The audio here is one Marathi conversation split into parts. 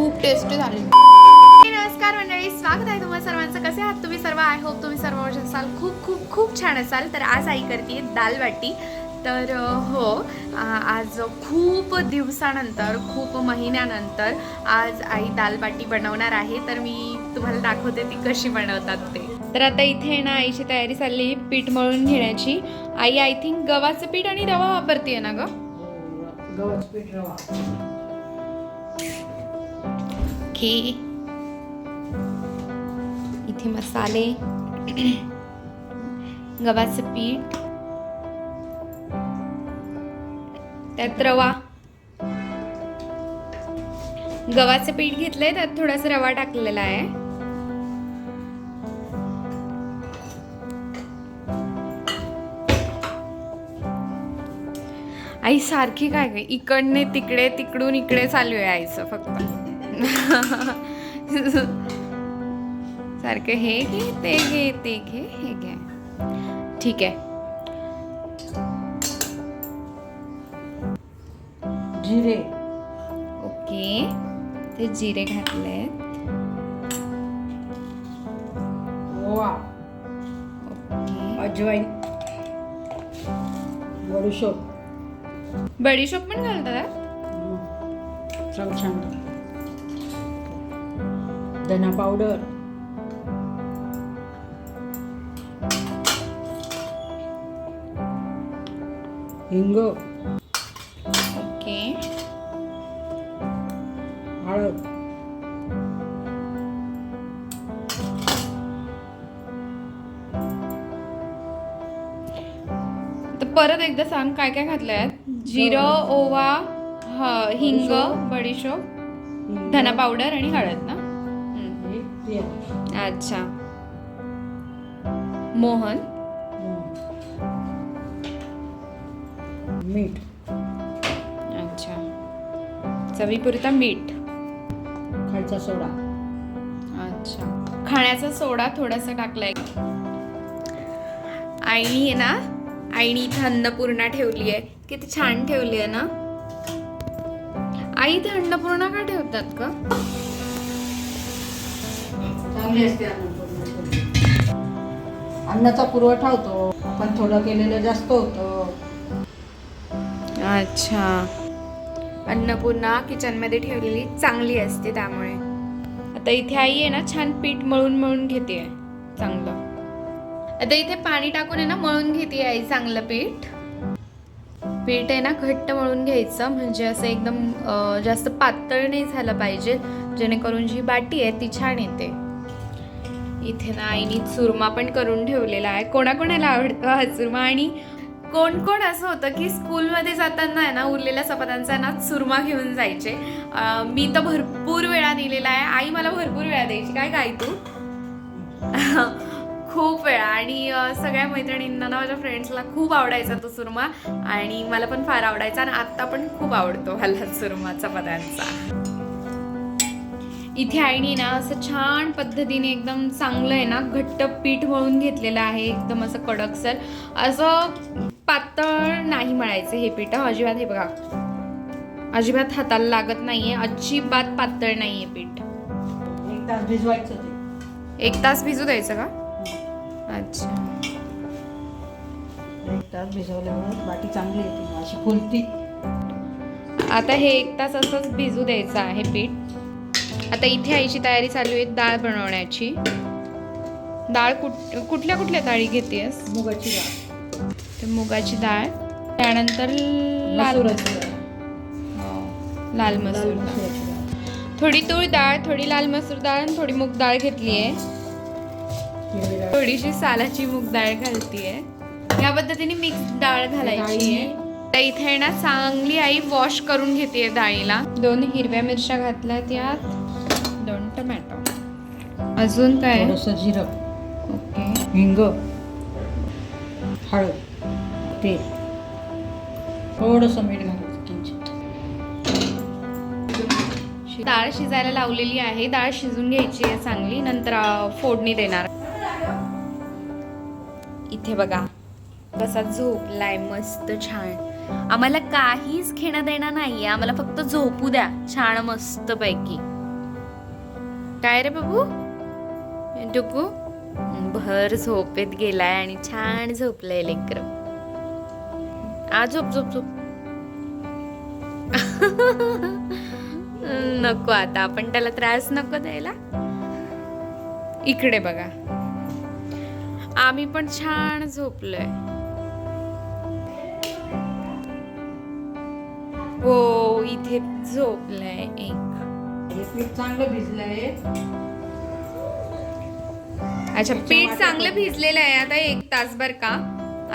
खूप टेस्टी झाली. नमस्कार मंडळी स्वागत आहे तुम्हा सर्वांचं. कसे आहात तुम्ही सर्व? आय होप तुम्ही सर्व मजेत असाल. खूप खूप खूप छान असाल. तर आज आई करते दाल बाटी तर हो आज खूप दिवसानंतर खूप महिन्यानंतर आज आई दाल बाटी बनवणार आहे. तर मी तुम्हाला दाखवते ती कशी बनवतात ते. तर आता इथे ना आईची तयारी चालली आहे पीठ मळून घेण्याची. आई आय थिंक गव्हाचं पीठ आणि रवा वापरते ना ग? गव्हाचं पीठ रवा. ओके इथे मसाले गव्हाचं पीठ त्यात रवा. गव्हाचं पीठ घेतलंय त्यात थोडासा रवा टाकलेला आहे. आई सारखी काय काय इकडने तिकडे तिकडून इकडे चालू आहे आईचं फक्त. सारखं हे घे ते घे ते घे हे घे ठीक आहे. जिरे. ओके. ते जिरे घातलेत. ओवा. ओके. अजवाईन. बडीशोप. बडीशोप पण घालतात? छान. धना पावडर हिंग ओके हळद तर परत एकदा सांग काय काय घातलंय? जिरं ओवा ह- हिंग बडीशोप. धना पावडर आणि हळद ना. अच्छा. मोहन? मीठ अच्छा. चवीपुरता मीठ. खायचा सोडा. अच्छा. खाण्याचा सोडा थोडासा टाकलाय. आईनी आहे ना आईनी इथं अन्नपूर्णा ठेवली आहे. किती छान ठेवली आहे ना. आई इथे अन्नपूर्णा का ठेवतात का चांगली असते अन्नाचा पुरवठा होतो आपण थोडं केलेलं जास्त होतं. अच्छा. अन्नपूर्णा किचनमध्ये ठेवलेली चांगली असते त्यामुळे. आता इथे आई आहे ना छान पीठ मळून मळून घेते चांगलं. आता इथे पाणी टाकून आहे ना मळून घेते आई चांगलं पीठ. पीठ आहे ना घट्ट मळून घ्यायचं म्हणजे असं एकदम जास्त पातळ नाही झालं पाहिजे जेणेकरून जी बाटी आहे ती छान येते. इथे ना आईनी चुरमा पण करून ठेवलेला आहे. कोणाकोणाला आवडतो हा चुरमा? आणि कोण कोण असं होतं की स्कूलमध्ये जाताना आहे ना उरलेल्या चपात्यांचा ना चुरमा घेऊन जायचे. मी तर भरपूर वेळा नेलेला आहे. आई मला भरपूर वेळा द्यायची. काय काय तू? खूप वेळा. आणि सगळ्या मैत्रिणींना ना माझ्या फ्रेंड्सला खूप आवडायचा तो चुरमा. आणि मला पण फार आवडायचा आणि आत्ता पण खूप आवडतो मला चुरमा चपात्यांचा इथे आईनी ना असं छान पद्धतीने एकदम चांगलं आहे ना घट्ट पीठ मळून घेतलेलं आहे एकदम असं कडकसर असं पातळ नाही मळायचं हे पीठ अजिबात. हे बघा. अजिबात हाताला लागत नाहीये अजिबात पातळ नाहीये पीठ. एक तास भिजवायचं ते. एक तास भिजू द्यायचं का? अच्छा. एक तास भिजवल्यामुळे बाटी चांगली येते अशी फुलती. आता हे एक तास असंच भिजू द्यायचं आहे पीठ. आता इथे आईची तयारी चालू आहे डाळ बनवण्याची. डाळ कुठ कुठल्या कुठल्या डाळी घेतेस मुगाची डाळ. तर मुगाची डाळ त्यानंतर लाल लाल मसूर थोडी तूळ डाळ थोडी लाल मसूर डाळ आणि थोडी मूग डाळ घेतली आहे. थोडीशी सालाची मूग डाळ घालतीये या पद्धतीने मिक्स डाळ घालायची आहे. तर इथे ना चांगली आई वॉश करून घेते डाळीला. दोन हिरव्या मिरच्या घातल्या त्यात. दोन टमॅटो अजून काय? थोडंसं जिरं. ओके. हिंग. हळद. तेल. थोडंसं मीठ घालायचं किंचित. डाळ शिजायला लावलेली आहे. डाळ शिजून घ्यायची आहे चांगली. नंतर फोडणी देणार. इथे बघा. कसा झोपलाय. मस्त छान. आम्हाला काहीच घेणं देणं नाहीये. आम्हाला फक्त झोपू द्या. छान मस्त पैकी. काय रे बाबू? डुगू? भर झोपेत गेलाय आणि छान झोपलंय लेकर. आ झोप झोप झोप. नको आता आपण त्याला त्रास नको द्यायला. इकडे बघा. आम्ही पण छान झोपलोय. हो इथे झोपलंय एक. हे पीठ चांगलं भिजलंय अच्छा पीठ चांगलं भिजलेलं आहे आता एक तासभर का.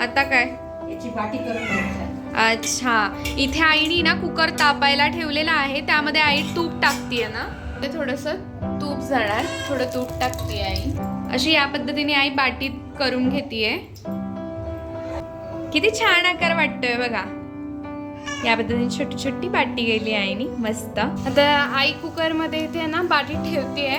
आता काय? याची पाटी करून घ्यायची आहे. अच्छा. इथे आईनी ना कुकर तापायला ठेवलेला आहे त्यामध्ये आई तूप टाकतीये ना. ते थोडस तूप जाणार थोडं तूप टाकते आई. अशी या पद्धतीने आई बाटीत करून घेतीये. किती छान आकार वाटतोय बघा. या पद्धतीने छोटी छोटी बाटी गेली आईनी मस्त. आता आई कुकरमध्ये इथे ना बाटी ठेवतीये.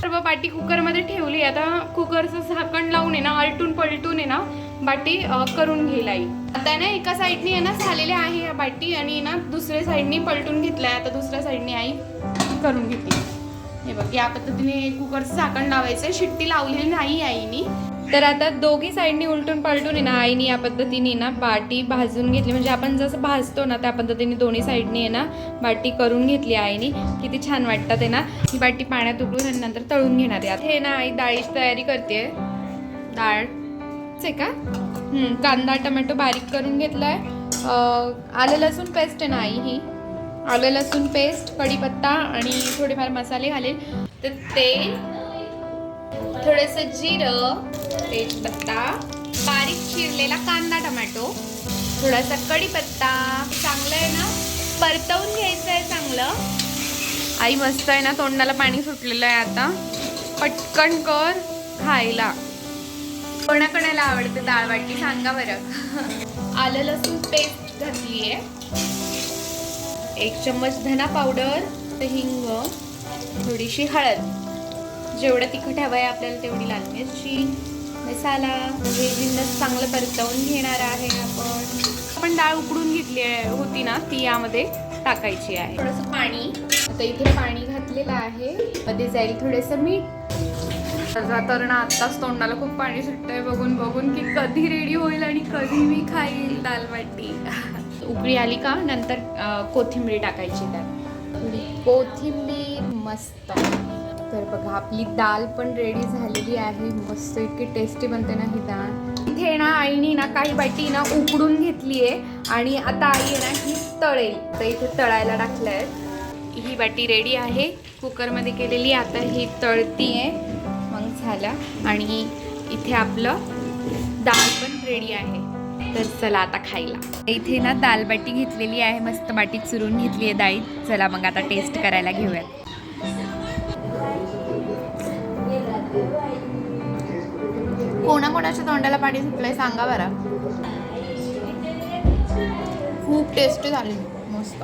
सर्व बाटी कुकरमध्ये ठेवली. आता कुकरचं झाकण लावून आहे ना आलटून पलटून आहे ना बाटी करून घेईल आई. आता आहे ना एका साईडनी आहे ना झालेल्या आहे या बाटी आणि ना दुसऱ्या साईडनी पलटून घेतलाय. आता दुसऱ्या साईडनी आई करून घेतली हे बघ या पद्धतीने कुकरचं झाकण लावायचं शिट्टी लावलेली नाही आईनी. तर आता दोघी साईडनी उलटून पलटून आहे ना आईने या पद्धतीने ना बाटी भाजून घेतली. म्हणजे आपण जसं भाजतो ना त्या पद्धतीने दोन्ही साईडनी आहे ना बाटी करून घेतली आईने. किती छान वाटतात आहे ना ही बाटी पाण्यात उकळून आणि नंतर तळून घेणार आहे. हे ना आई डाळीची तयारी करते डाळ. आहे का? कांदा टमॅटो बारीक करून घेतलाय. आहे आलं लसूण पेस्ट आहे ना आई ही. आलं लसूण पेस्ट कढीपत्ता आणि थोडेफार मसाले घालेल. तर तेल थोडंसं जिरं तेजपत्ता बारीक चिरलेला कांदा टमॅटो. थोडासा कढीपत्ता. चांगलं आहे ना? परतवून घ्यायचं आहे चांगलं. आई मस्त आहे ना तोंडाला पाणी सुटलेलं आहे आता. पटकन कर खायला. कोणाकोणाला आवडते डाळ वाटी? सांगा बरं. आलं लसूण पेस्ट घातली आहे एक चम्मच धना पावडर हिंग थोडीशी हळद. जेवढं तिखट हवं आहे आपल्याला तेवढी लाल मिरची मसाला हे जिन्नस चांगलं परतवून घेणार आहे आपण. आपण डाळ उकडून घेतली आहे होती ना ती यामध्ये टाकायची आहे. थोडंसं पाणी. आता इथे पाणी घातलेलं आहे. मध्ये जाईल थोडंसं मीठ. माझा तर ना आत्ताच तोंडाला खूप पाणी सुटतंय. बघून बघून की कधी रेडी होईल आणि कधी मी खाईल दाल वाटी. उकळी आली का नंतर कोथिंबीर टाकायची त्यात. कोथिंबीर मस्त. तर बघा आपली दाल पण रेडी झालेली आहे. मस्त इतकी टेस्टी बनते ना ही डाळ इथे ना आईने ना काही बाटी ना उकडून घेतली आहे आणि आता आई आहे ना ही तळेल. तर इथे तळायला टाकलं आहे ही बाटी रेडी आहे. कुकरमध्ये केलेली आता ही तळती आहे मग झालं. आणि इथे आपलं डाळ पण रेडी आहे. तर चला आता खायला. इथे ना दाल बाटी घेतलेली आहे. मस्त बाटी चुरून घेतली आहे डाळीत चला मग आता टेस्ट करायला घेऊयात. कोणाकोणाच्या तोंडाला पाणी सुटलंय सांगा बरं. खूप टेस्टी झाली मस्त.